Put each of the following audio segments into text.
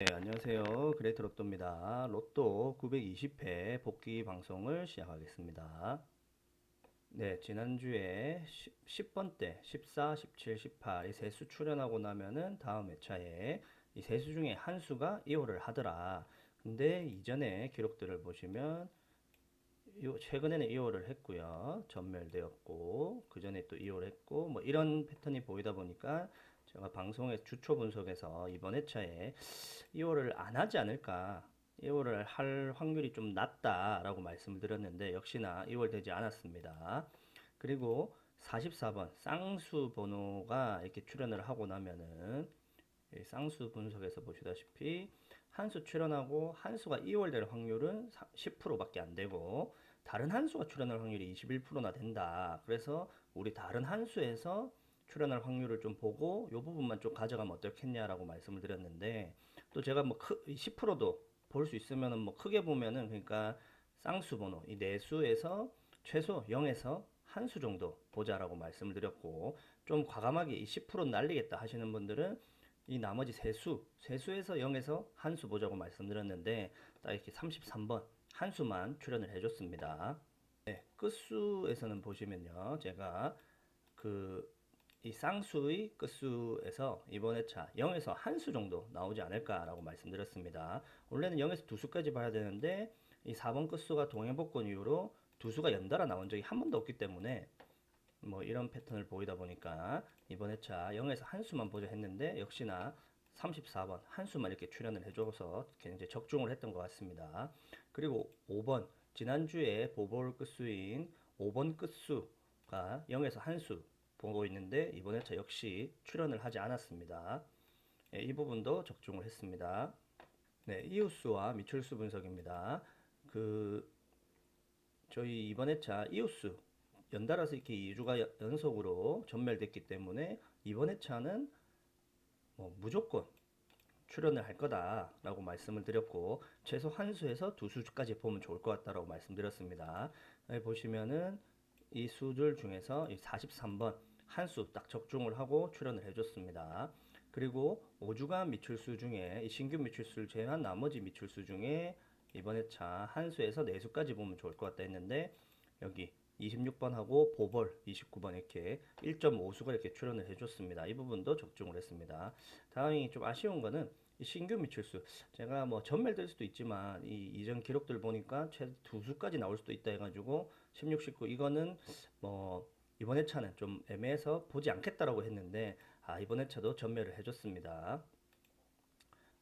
네, 안녕하세요. 그레이트 로또입니다. 로또 920회 복귀 방송을 시작하겠습니다. 네, 지난주에 10, 번 때, 14, 17, 18, 이 세수 출연하고 나면은 다음 회차에 이 세수 중에 한 수가 2호를 하더라. 근데 이전에 기록들을 보시면 요- 최근에는 2호를 했고요. 전멸되었고, 그 전에 또 2호를 했고, 뭐 이런 패턴이 보이다 보니까 제가 방송의 주초 분석에서 이번 회차에 2호를 안 하지 않을까, 2호를 할 확률이 좀 낮다라고 말씀을 드렸는데, 역시나 2월 되지 않았습니다. 그리고 44번 쌍수 번호가 이렇게 출연을 하고 나면은 이 쌍수 분석에서 보시다시피 한 수 출연하고 한 수가 2월 될 확률은 10%밖에 안 되고 다른 한 수가 출연할 확률이 21%나 된다. 그래서 우리 다른 한 수에서 출연할 확률을 좀 보고 요 부분만 좀 가져가면 어떻겠냐라고 말씀을 드렸는데 또 제가 뭐 10%도 볼 수 있으면은 뭐 크게 보면은 그러니까 쌍수 번호 이네 수에서 최소 0에서 한 수 정도 보자라고 말씀을 드렸고 좀 과감하게 이 10% 날리겠다 하시는 분들은 이 나머지 세 수, 세 수에서 0에서 한 수 보자고 말씀드렸는데 딱 이렇게 33번 한 수만 출연을 해줬습니다. 네, 끝수에서는 보시면요, 제가 그 이 쌍수의 끝수에서 이번 회차 0에서 한 수 정도 나오지 않을까라고 말씀드렸습니다. 원래는 0에서 두 수까지 봐야 되는데 이 4번 끝수가 동행복권 이후로 두 수가 연달아 나온 적이 한 번도 없기 때문에 뭐 이런 패턴을 보이다 보니까 이번 회차 0에서 한 수만 보자 했는데 역시나 34번 한 수만 이렇게 출연을 해줘서 굉장히 적중을 했던 것 같습니다. 그리고 5번 지난주에 보볼 끝수인 5번 끝수가 0에서 한 수 보고 있는데 이번 회차 역시 출연을 하지 않았습니다. 예, 이 부분도 적중을 했습니다. 네, 이웃수와 미출수 분석입니다. 그 저희 이번 회차 이웃수 연달아서 이렇게 2주가 연속으로 전멸됐기 때문에 이번 회차는 뭐 무조건 출연을 할 거다라고 말씀을 드렸고 최소 한 수에서 두 수까지 보면 좋을 것 같다라고 말씀드렸습니다. 여기 보시면은 이 수들 중에서 이 43번 한수 딱 적중을 하고 출연을 해줬습니다. 그리고 5주간 미출수 중에 이 신규 미출수를 제외한 나머지 미출수 중에 이번 회차 한 수에서 네 수까지 보면 좋을 것 같다 했는데 여기 26번하고 보벌 29번 이렇게 1.5수가 이렇게 출연을 해줬습니다. 이 부분도 적중을 했습니다. 다음이 좀 아쉬운 거는 이 신규 미출수 제가 뭐 전멸될 수도 있지만 이 이전 기록들 보니까 최대 두 수까지 나올 수도 있다 해가지고 16, 19 이거는 뭐 이번 회차는 좀 애매해서 보지 않겠다라고 했는데 아 이번 회차도 전멸을 해줬습니다.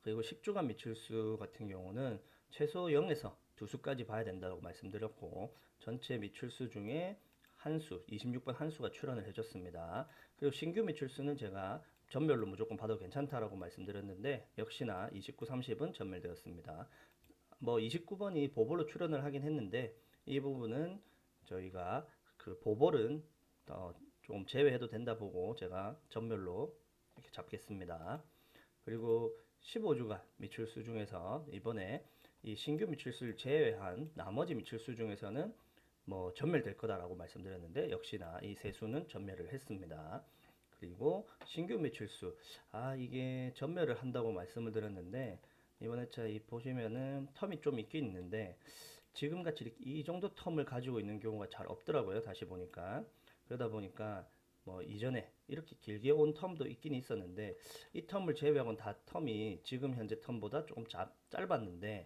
그리고 10주간 미출수 같은 경우는 최소 0에서 두 수까지 봐야 된다고 말씀드렸고 전체 미출수 중에 한 수, 26번 한 수가 출연을 해줬습니다. 그리고 신규 미출수는 제가 전멸로 무조건 봐도 괜찮다라고 말씀드렸는데 역시나 29, 30은 전멸되었습니다. 뭐 29번이 보볼로 출연을 하긴 했는데 이 부분은 저희가 그 보볼은 어, 좀 제외해도 된다 보고 제가 전멸로 이렇게 잡겠습니다. 그리고 15주간 미출수 중에서 이번에 이 신규 미출수를 제외한 나머지 미출수 중에서는 뭐 전멸될 거다라고 말씀드렸는데 역시나 이 세 수는 전멸을 했습니다. 그리고 신규 미출수 아 이게 전멸을 한다고 말씀을 드렸는데 이번 회차 이 보시면은 텀이 좀 있긴 있는데 지금 같이 이렇게 이 정도 텀을 가지고 있는 경우가 잘 없더라고요. 다시 보니까 그러다 보니까 뭐 이전에 이렇게 길게 온 텀도 있긴 있었는데 이 텀을 제외하고는 다 텀이 지금 현재 텀보다 조금 자, 짧았는데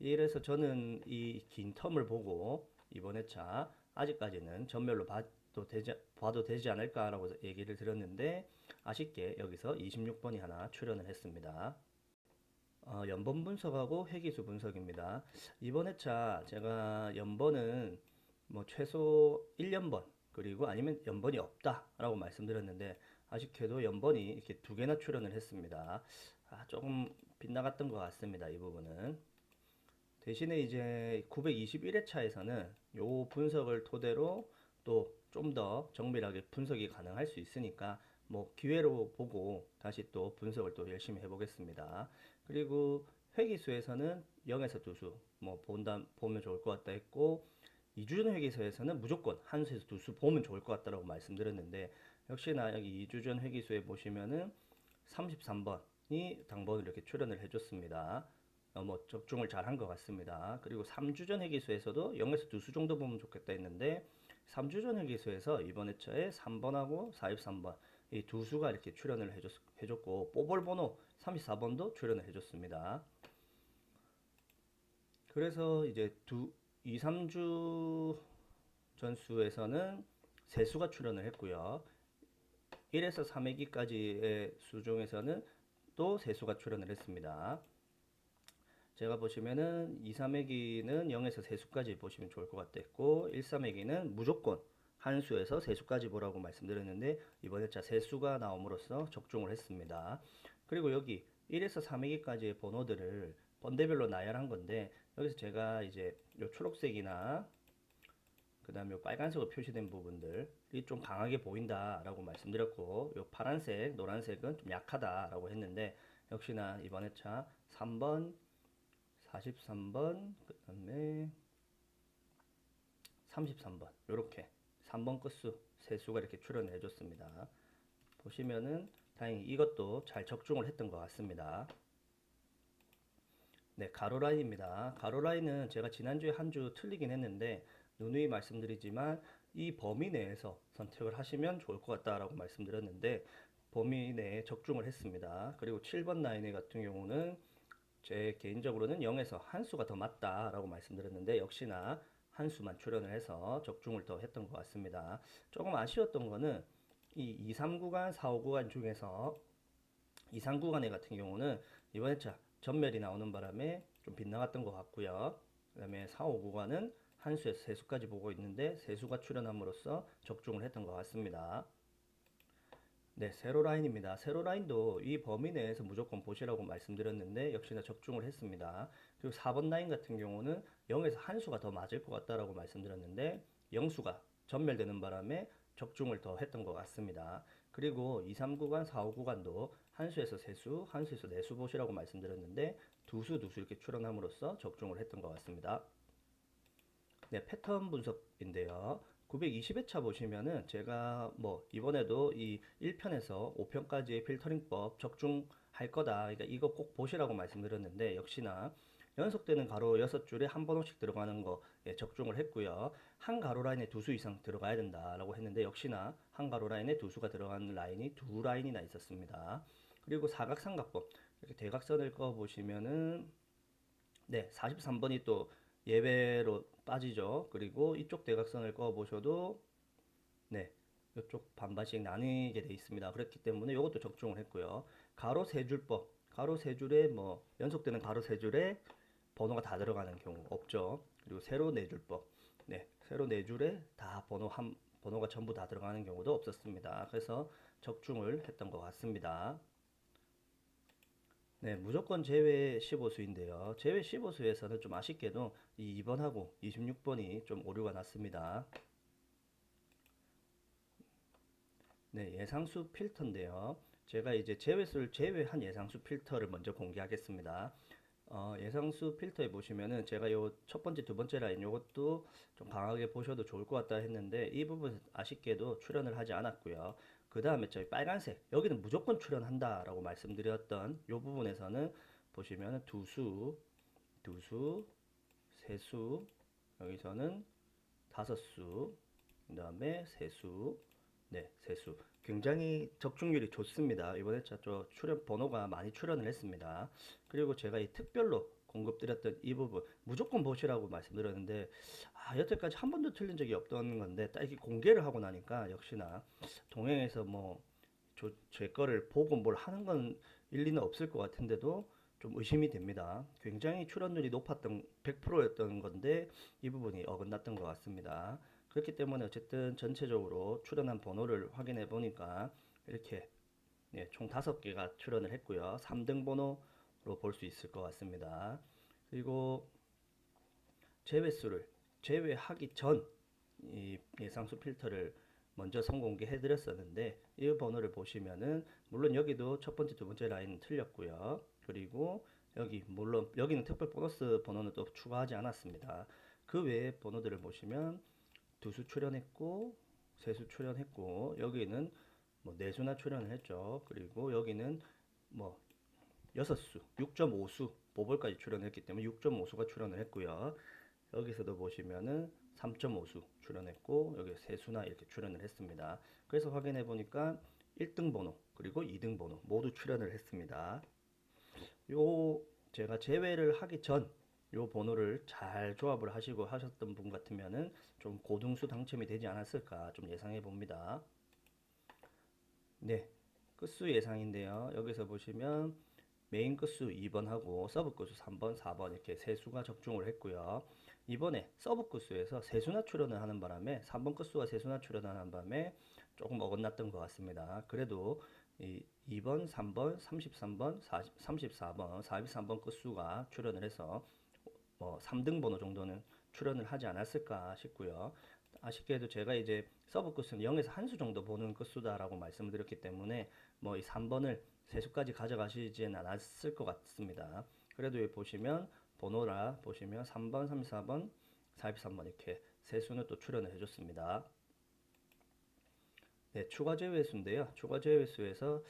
이래서 저는 이 긴 텀을 보고 이번 회차 아직까지는 전멸로 봐도 되지, 봐도 되지 않을까라고 얘기를 드렸는데 아쉽게 여기서 26번이 하나 출연을 했습니다. 어, 연번 분석하고 회기수 분석입니다. 이번 회차 제가 연번은 뭐 최소 1년번 그리고 아니면 연번이 없다라고 말씀드렸는데 아쉽게도 연번이 이렇게 두 개나 출연을 했습니다. 아, 조금 빗나갔던 것 같습니다. 이 부분은. 대신에 이제 921회차에서는 요 분석을 토대로 또 좀 더 정밀하게 분석이 가능할 수 있으니까 뭐 기회로 보고 다시 또 분석을 또 열심히 해보겠습니다. 그리고 회기수에서는 0에서 2수 뭐 본다 보면 좋을 것 같다 했고 이주전 회기수에서는 무조건 한 수에서 두 수 보면 좋을 것 같다라고 말씀드렸는데 역시나 여기 이주전 회기수에 보시면은 33번 당번을 이렇게 출연을 해줬습니다. 어, 뭐 적중을 잘 한 것 같습니다. 그리고 3주 전 회기수에서도 0에서 2수 정도 보면 좋겠다 했는데 3주 전 회기수에서 이번 회차에 3번하고 43번 이 두 수가 이렇게 출연을 해줬, 해줬고 뽀볼 번호 34번도 출연을 해줬습니다. 그래서 이제 두 2, 3주 전수에서는 세 수가 출연을 했고요. 1에서 3회기까지의 수 중에서는 또 세 수가 출연을 했습니다. 제가 보시면은 2, 3회기는 0에서 세수까지 보시면 좋을 것 같았고 1, 3회기는 무조건 한 수에서 세수까지 보라고 말씀드렸는데 이번 회차 세수가 나옴으로써 적중을 했습니다. 그리고 여기 1에서 3회기까지의 번호들을 번대별로 나열한 건데 여기서 제가 이제 요 초록색이나 그 다음에 요 빨간색으로 표시된 부분들이 좀 강하게 보인다라고 말씀드렸고 요 파란색, 노란색은 좀 약하다라고 했는데 역시나 이번 회차 3번, 43번, 그 다음에 33번 요렇게 3번 끝수 세 수가 이렇게 출연을 해줬습니다. 보시면은 다행히 이것도 잘 적중을 했던 것 같습니다. 네, 가로라인입니다. 가로라인은 제가 지난주에 한 주 틀리긴 했는데 누누이 말씀드리지만 이 범위 내에서 선택을 하시면 좋을 것 같다라고 말씀드렸는데 범위 내에 적중을 했습니다. 그리고 7번 라인 같은 경우는 제 개인적으로는 0에서 한 수가 더 맞다라고 말씀드렸는데 역시나 한 수만 출연을 해서 적중을 더 했던 것 같습니다. 조금 아쉬웠던 거는 이 2, 3 구간, 4, 5 구간 중에서 2, 3 구간에 같은 경우는 이번 회차 전멸이 나오는 바람에 좀 빗나갔던 것 같고요. 그 다음에 4, 5 구간은 한 수에서 세 수까지 보고 있는데 세 수가 출연함으로써 적중을 했던 것 같습니다. 네, 세로 라인입니다. 세로 라인도 이 범위 내에서 무조건 보시라고 말씀드렸는데 역시나 적중을 했습니다. 그리고 4번 라인 같은 경우는 0에서 한 수가 더 맞을 것 같다라고 말씀드렸는데 0수가 전멸되는 바람에 적중을 더 했던 것 같습니다. 그리고 2, 3 구간, 4, 5 구간도 한 수에서 세 수, 한 수에서 네수 보시라고 말씀드렸는데 두 수, 두수 이렇게 출연함으로써 적중을 했던 것 같습니다. 네, 패턴 분석인데요. 920회차 보시면은 제가 뭐 이번에도 이 1편에서 5편까지의 필터링법 적중할 거다. 그러니까 이거 꼭 보시라고 말씀드렸는데 역시나 연속되는 가로 6줄에 한 번호씩 들어가는 거 예, 적중을 했고요. 한 가로 라인에 두 수 이상 들어가야 된다라고 했는데 역시나 한 가로 라인에 두 수가 들어가는 라인이 두 라인이나 있었습니다. 그리고 사각삼각법 이렇게 대각선을 꺼 보시면은 네, 43번이 또 예배로 빠지죠. 그리고 이쪽 대각선을 꺼 보셔도 네, 이쪽 반반씩 나뉘게 돼 있습니다. 그렇기 때문에 이것도 적중을 했고요. 가로 세 줄법, 가로 세 줄에 뭐 연속되는 가로 세 줄에 번호가 다 들어가는 경우 없죠. 그리고 세로 네 줄법, 네, 세로 네 줄에 다 번호 한 번호가 전부 다 들어가는 경우도 없었습니다. 그래서 적중을 했던 것 같습니다. 네, 무조건 제외 15수인데요. 제외 15수에서는 좀 아쉽게도 이 2번하고 26번이 좀 오류가 났습니다. 네, 예상수 필터인데요. 제가 이제 제외수를 제외한 예상수 필터를 먼저 공개하겠습니다. 어, 예상수 필터에 보시면은 제가 요 첫 번째, 두 번째 라인 요것도 좀 강하게 보셔도 좋을 것 같다 했는데 이 부분 아쉽게도 출연을 하지 않았고요. 그 다음에 저희 빨간색 여기는 무조건 출연한다 라고 말씀드렸던 요 부분에서는 보시면은 두 수, 두 수, 세 수, 여기서는 다섯 수, 그 다음에 세 수, 네, 세수. 굉장히 적중률이 좋습니다. 이번에 저 출연 번호가 많이 출연을 했습니다. 그리고 제가 이 특별로 공급드렸던 이 부분 무조건 보시라고 말씀드렸는데 아, 여태까지 한 번도 틀린 적이 없던 건데 딱 이렇게 공개를 하고 나니까 역시나 동행에서 뭐제 거를 보고 뭘 하는 건 일리는 없을 것 같은데도 좀 의심이 됩니다. 굉장히 출연률이 높았던 100%였던 건데 이 부분이 어긋났던 것 같습니다. 그렇기 때문에 어쨌든 전체적으로 출연한 번호를 확인해 보니까 이렇게 네, 총 다섯 개가 출연을 했고요. 3등 번호로 볼 수 있을 것 같습니다. 그리고 제외수를 제외하기 전이 예상수 필터를 먼저 선공개해 드렸었는데 이 번호를 보시면은 물론 여기도 첫 번째 두 번째 라인은 틀렸고요. 그리고 여기 물론 여기는 특별 보너스 번호는 또 추가하지 않았습니다. 그 외의 번호들을 보시면 두수 출연했고 세수 출연했고 여기는 뭐네 수나 출연을 했죠. 그리고 여기는 뭐 6수, 6.5수 보볼까지 출연했기 때문에 6.5수가 출연을 했고요. 여기서도 보시면은 3.5수 출연했고 여기 세수나 이렇게 출연을 했습니다. 그래서 확인해 보니까 1등 번호 그리고 2등 번호 모두 출연을 했습니다. 요 제가 제외를 하기 전 요 번호를 잘 조합을 하시고 하셨던 분 같으면은 좀 고등수 당첨이 되지 않았을까 좀 예상해 봅니다. 네, 끝수 예상인데요. 여기서 보시면 메인 끝수 2번하고 서브 끝수 3번, 4번 이렇게 세 수가 적중을 했고요. 이번에 서브 끝수에서 세 수나 출연을 하는 바람에 3번 끝수가 세 수나 출연하는 바람에 조금 어긋났던 것 같습니다. 그래도 이 2번, 3번, 33번, 40, 34번, 43번 끝수가 출연을 해서 뭐 3등 번호 정도는 출연을 하지 않았을까 싶고요. 아쉽게도 제가 이제 서브 끝수는 0에서 한 수 정도 보는 끝수다라고 말씀을 드렸기 때문에 뭐 이 3번을 세수까지 가져가시지는 않았을 것 같습니다. 그래도 여기 보시면 번호라 보시면 3번, 34번, 43번 이렇게 세수는 또 출연을 해줬습니다. 네, 추가 제외수인데요. 추가 제외수에서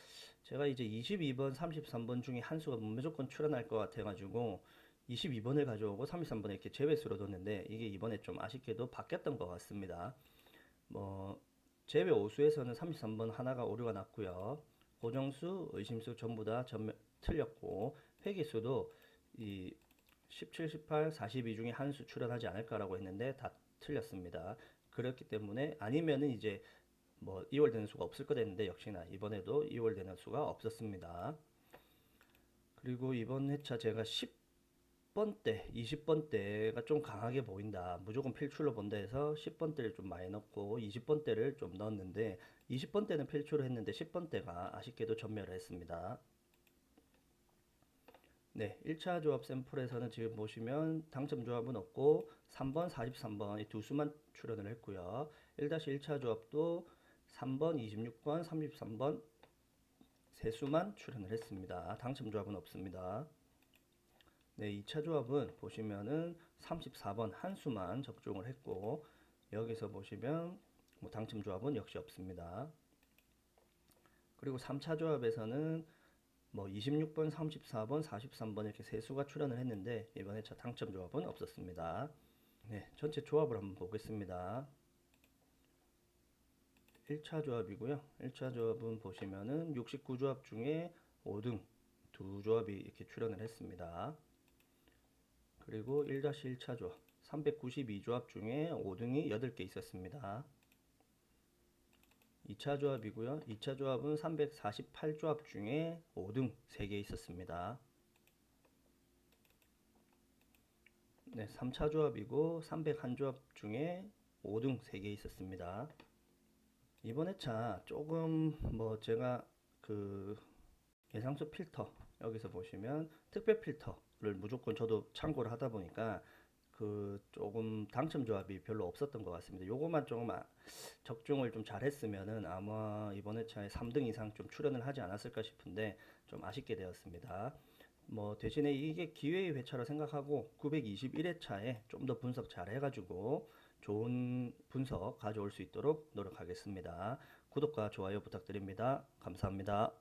제가 이제 22번, 33번 중에 한 수가 무조건 출연할 것 같아가지고 22번을 가져오고 33번을 이렇게 제외수로 뒀는데 이게 이번에 좀 아쉽게도 바뀌었던 것 같습니다. 뭐 제외 5수에서는 33번 하나가 오류가 났고요. 고정수, 의심수 전부 다 전면 틀렸고 회계수도 이 17, 18, 42 중에 한 수 출연하지 않을까라고 했는데 다 틀렸습니다. 그렇기 때문에 아니면은 이제 뭐 2월 되는 수가 없을 거다 했는데 역시나 이번에도 2월 되는 수가 없었습니다. 그리고 이번 회차 제가 10 번 대, 20번 대가 좀 강하게 보인다. 무조건 필출로 본다 해서 10번 대를 좀 많이 넣고 20번 대를 좀 넣었는데 20번 대는 필출을 했는데 10번 대가 아쉽게도 전멸을 했습니다. 네, 1차 조합 샘플에서는 지금 보시면 당첨 조합은 없고 3번, 43번 이 두 수만 출연을 했고요. 1-1차 조합도 3번, 26번, 33번 세 수만 출연을 했습니다. 당첨 조합은 없습니다. 네, 2차 조합은 보시면은 34번 한 수만 적중을 했고 여기서 보시면 뭐 당첨 조합은 역시 없습니다. 그리고 3차 조합에서는 뭐 26번, 34번, 43번 이렇게 세 수가 출연을 했는데 이번에 차 당첨 조합은 없었습니다. 네, 전체 조합을 한번 보겠습니다. 1차 조합이고요. 1차 조합은 보시면은 69조합 중에 5등 두 조합이 이렇게 출연을 했습니다. 그리고 1-1차 조합 392조합 중에 5등이 8개 있었습니다. 2차 조합이고요. 2차 조합은 348조합 중에 5등 3개 있었습니다. 네, 3차 조합이고 301조합 중에 5등 3개 있었습니다. 이번 회차 조금 뭐 제가 그 예상수 필터 여기서 보시면 특별 필터 를 무조건 저도 참고를 하다 보니까 그 조금 당첨 조합이 별로 없었던 것 같습니다. 요것만 조금 아- 적중을 좀 잘했으면은 아마 이번 회차에 3등 이상 좀 출연을 하지 않았을까 싶은데 좀 아쉽게 되었습니다. 뭐 대신에 이게 기회의 회차라 생각하고 921회차에 좀 더 분석 잘 해가지고 좋은 분석 가져올 수 있도록 노력하겠습니다. 구독과 좋아요 부탁드립니다. 감사합니다.